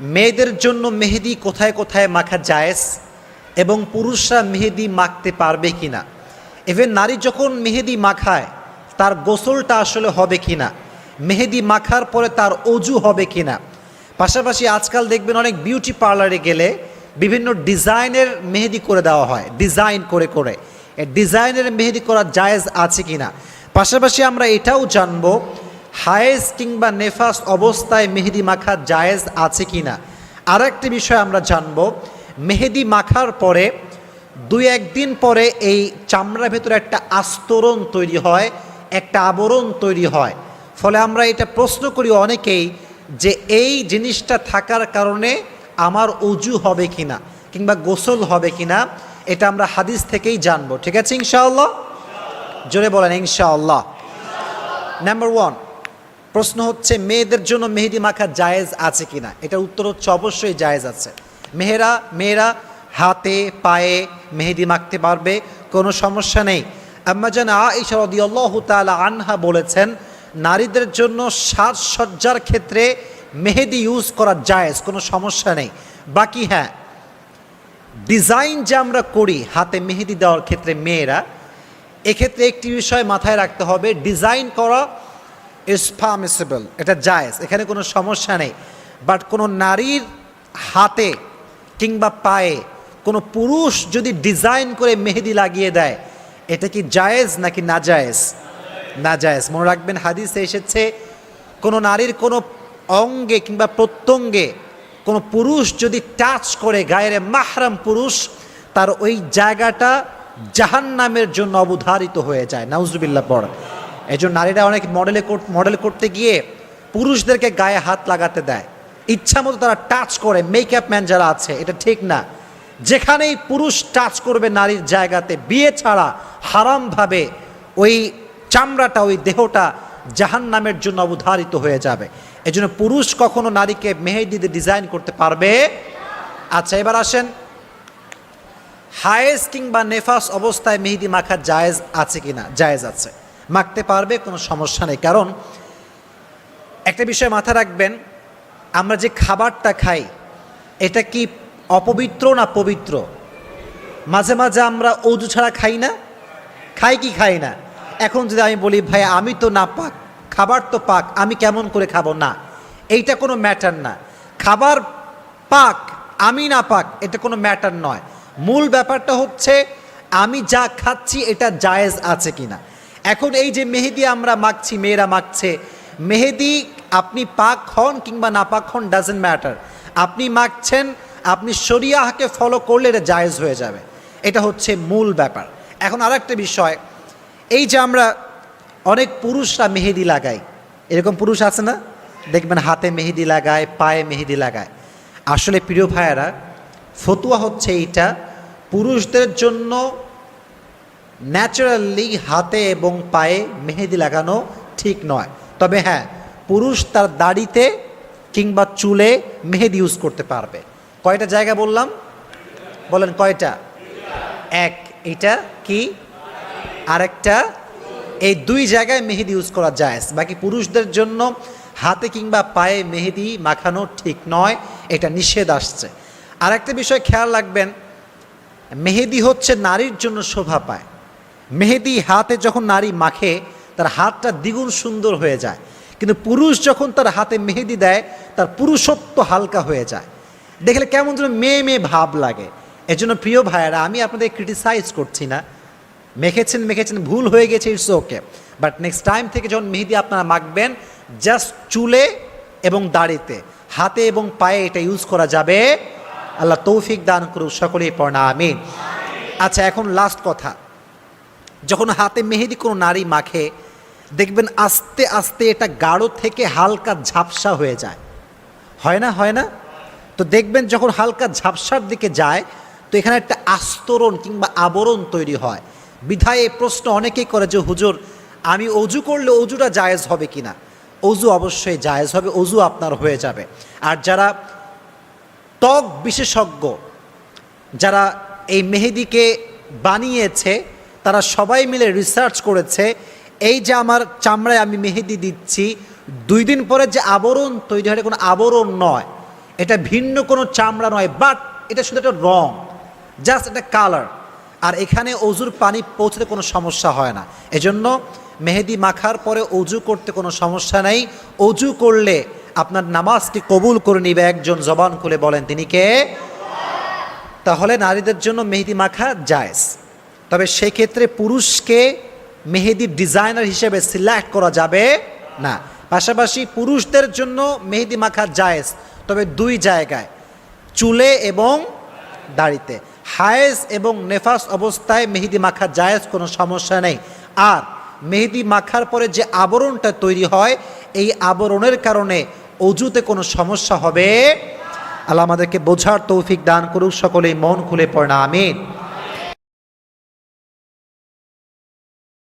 মেয়েদের জন্য মেহেদি কোথায় কোথায় মাখা জায়েজ? এবং পুরুষরা মেহেদি মাখতে পারবে কি না ইভেন নারী যখন মেহেদি মাখায়, তার গোসলটা আসলে হবে কি না মেহেদি মাখার পরে তার অজু হবে কি না পাশাপাশি আজকাল দেখবেন অনেক বিউটি পার্লারে গেলে বিভিন্ন ডিজাইনের মেহেদি করে দেওয়া হয় ডিজাইন করে করে। ডিজাইনের মেহেদি করা জায়েজ আছে কি না পাশাপাশি আমরা এটাও জানব হায়েজ কিংবা নেফাস অবস্থায় মেহেদি মাখা জায়েজ আছে কি না আর একটি বিষয় আমরা জানব, মেহেদি মাখার পরে দুই একদিন পরে এই চামড়ার ভেতরে একটা আস্তরণ তৈরি হয়, একটা আবরণ তৈরি হয়। ফলে আমরা এটা প্রশ্ন করি অনেকেই যে এই জিনিসটা থাকার কারণে আমার অজু হবে কিনা কিংবা গোসল হবে কিনা, এটা আমরা হাদিস থেকেই জানব। ঠিক আছে, ইনশাআল্লাহ? জোরে বলেন, ইনশাআল্লাহ। নাম্বার ওয়ান প্রশ্ন হচ্ছে, মেয়েদের জন্য মেহেদি মাখা জায়েজ আছে কিনা? এটার উত্তর হচ্ছে অবশ্যই জায়েজ আছে। মেহেরা, মেয়েরা হাতে, পায়ে মেহেদি মাখতে পারবে, কোনো সমস্যা নেই। আম্মাজান আইসা রদিয়াল্লাহু তাআলা আনহা বলেছেন, নারীদের জন্য সাজসজ্জার ক্ষেত্রে মেহেদি ইউজ করা জায়েজ, কোনো সমস্যা নেই। বাকি হ্যাঁ ডিজাইন যে আমরা করি, হাতে মেহেদি দেওয়ার ক্ষেত্রে মেয়েরা, এক্ষেত্রে একটি বিষয় মাথায় রাখতে হবে, ডিজাইন করা ইজ পারমিসিবল এটা জায়েজ। এখানে কোনো সমস্যা নেই। বাট কোনো নারীর হাতে কিংবা পায়ে কোনো পুরুষ যদি ডিজাইন করে মেহেদি লাগিয়ে দেয়, এটা কি জায়েজ নাকি না জায়েজ? না জায়েজ। মনে রাখবেন, হাদিসে এসেছে, কোনো নারীর কোনো অঙ্গে কিংবা প্রত্যঙ্গে কোনো পুরুষ যদি টাচ করে, গায়ের মাহরাম পুরুষ, তার ওই জায়গাটা জাহান্নামের জন্য অবধারিত হয়ে যায়। নাউজুবিল্লাহ, পড়। এই জন্য নারীরা অনেক মডেলে মডেল করতে গিয়ে পুরুষদেরকে গায়ে হাত লাগাতে দেয়। ইচ্ছা মতো তারা টাচ করে মেকআপ ম্যান যারা আছে, এটা ঠিক না। যেখানেই পুরুষ টাচ করবে নারীর জায়গাতে, বিয়ে ছাড়া হারামভাবে ওই চামড়াটা, ওই দেহটা জাহান নামের জন্য অবধারিত হয়ে যাবে। এই জন্য পুরুষ কখনো নারীকে মেহেদিতে ডিজাইন করতে পারবে? আচ্ছা এবার আসেন। হায়েস কিংবা নেফাস অবস্থায় মেহেদি মাখা জায়েজ আছে কিনা? জায়েজ আছে। মাখতে পারবে, কোনো সমস্যা নেই। কারণ একটা বিষয় মাথা রাখবেন, আমরা যে খাবারটা খাই, এটা কি অপবিত্র না পবিত্র? মাঝে মাঝে আমরা অজু ছাড়া খাই না? খাই কি খাই না? এখন যদি আমি বলি, ভাই, আমি তো না পাক, খাবার তো পাক, আমি কেমন করে খাব? না, এইটা কোনো ম্যাটার না। খাবার পাক, আমি না পাক, এটা কোনো ম্যাটার নয়। মূল ব্যাপারটা হচ্ছে, আমি যা খাচ্ছি, এটা জায়েজ আছে কিনা? এখন এই যে মেহেদি আমরা মাখছি, মেয়েরা মাখছে, মেহেদি আপনি পাক হন কিংবা না পাক হন ডাজেন্ট ম্যাটার আপনি মাখছেন, আপনি শরিয়াহকে ফলো করলে এটা জায়েজ হয়ে যাবে। এটা হচ্ছে মূল ব্যাপার। এখন আর একটা বিষয়, এই যে আমরা অনেক পুরুষরা মেহেদি লাগাই, এরকম পুরুষ আছে না? দেখবেন হাতে মেহেদি লাগায়, পায়ে মেহেদি লাগায়। আসলে প্রিয় ভাইয়েরা, ফতুয়া হচ্ছে এইটা, পুরুষদের জন্য ন্যাচারালি হাতে এবং পায়ে মেহেদি লাগানো ঠিক নয়। তবে হ্যাঁ পুরুষ তার দাড়িতে কিংবা চুলে মেহেদি ইউজ করতে পারবে। কয়টা জায়গা বললাম? বলেন কয়টা? এক, এটা কি? আরেকটা, এই দুই জায়গায় মেহেদি ইউজ করা যায়। বাকি পুরুষদের জন্য হাতে কিংবা পায়ে মেহেদি মাখানো ঠিক নয়, এটা নিষেধ আসছে। আর একটা বিষয় খেয়াল রাখবেন, মেহেদি হচ্ছে নারীর জন্য শোভা পায়। মেহেদি হাতে যখন নারী মাখে, তার হাতটা দ্বিগুণ সুন্দর হয়ে যায়। কিন্তু পুরুষ যখন তার হাতে মেহেদি দেয়, তার পুরুষত্ব হালকা হয়ে যায়। দেখলে কেমন যেন মেয়ে মেয়ে ভাব লাগে। এজন্য প্রিয় ভাইয়েরা, আমি আপনাদের ক্রিটিসাইজ করছি না। মেখেছেন মেখেছেন, ভুল হয়ে গেছে it's okay but next time থেকে যখন মেহেদি আপনারা মাখবেন জাস্ট চুলে এবং দাড়িতে, হাতে এবং পায়ে এটা ইউজ করা যাবে। আল্লাহ তৌফিক দান করুক, সকলেই পড়না, আমিন। আচ্ছা এখন লাস্ট কথা। যখন হাতে মেহেদি কোনো নারী মাখে, দেখবেন আস্তে আস্তে এটা গাঢ় থেকে হালকা ঝাপসা হয়ে যায়। হয় না হয় না? তো দেখবেন যখন হালকা ঝাপসার দিকে যায়, তো এখানে একটা আস্তরণ কিংবা আবরণ তৈরি হয়। বিধায় এই প্রশ্ন অনেকেই করে যে, হুজুর, আমি অজু করলে অজুটা জায়েজ হবে কিনা অজু অবশ্যই জায়েজ হবে, অজু আপনার হয়ে যাবে। আর যারা ত্বক বিশেষজ্ঞ, যারা এই মেহেদিকে বানিয়েছে তারা সবাই মিলে রিসার্চ করেছে, এই যে আমার চামড়ায় আমি মেহেদি দিচ্ছি, দুই দিন পরে যে আবরণ তৈরি হয় কোনো আবরণ নয়। এটা ভিন্ন কোনো চামড়া নয় বাট এটা শুধু একটা রং জাস্ট একটা কালার আর এখানে অজুর পানি পৌঁছতে কোনো সমস্যা হয় না। এজন্য মেহেদি মাখার পরে অজু করতে কোনো সমস্যা নেই। অজু করলে আপনার নামাজটি কবুল করে নিবে একজন জবান খুলে বলেন, তিনি কে? তাহলে নারীদের জন্য মেহেদি মাখা জায়েজ। তবে সেক্ষেত্রে পুরুষকে মেহেদির ডিজাইনার হিসেবে সিলেক্ট করা যাবে না। পাশাপাশি পুরুষদের জন্য মেহেদি মাখা জায়েজ, তবে দুই জায়গায়, চুলে এবং দাড়িতে। হায়েস এবং নেফাস অবস্থায় মেহেদি মাখা জায়েজ, কোনো সমস্যা নেই। আর মেহেদি মাখার পরে যে আবরণটা তৈরি হয়, এই আবরণের কারণে অজুতে কোনো সমস্যা হবে। আল্লাহ আমাদেরকে বোঝার তৌফিক দান করুক, সকলেই মন খুলে পড়ে না, আমিন।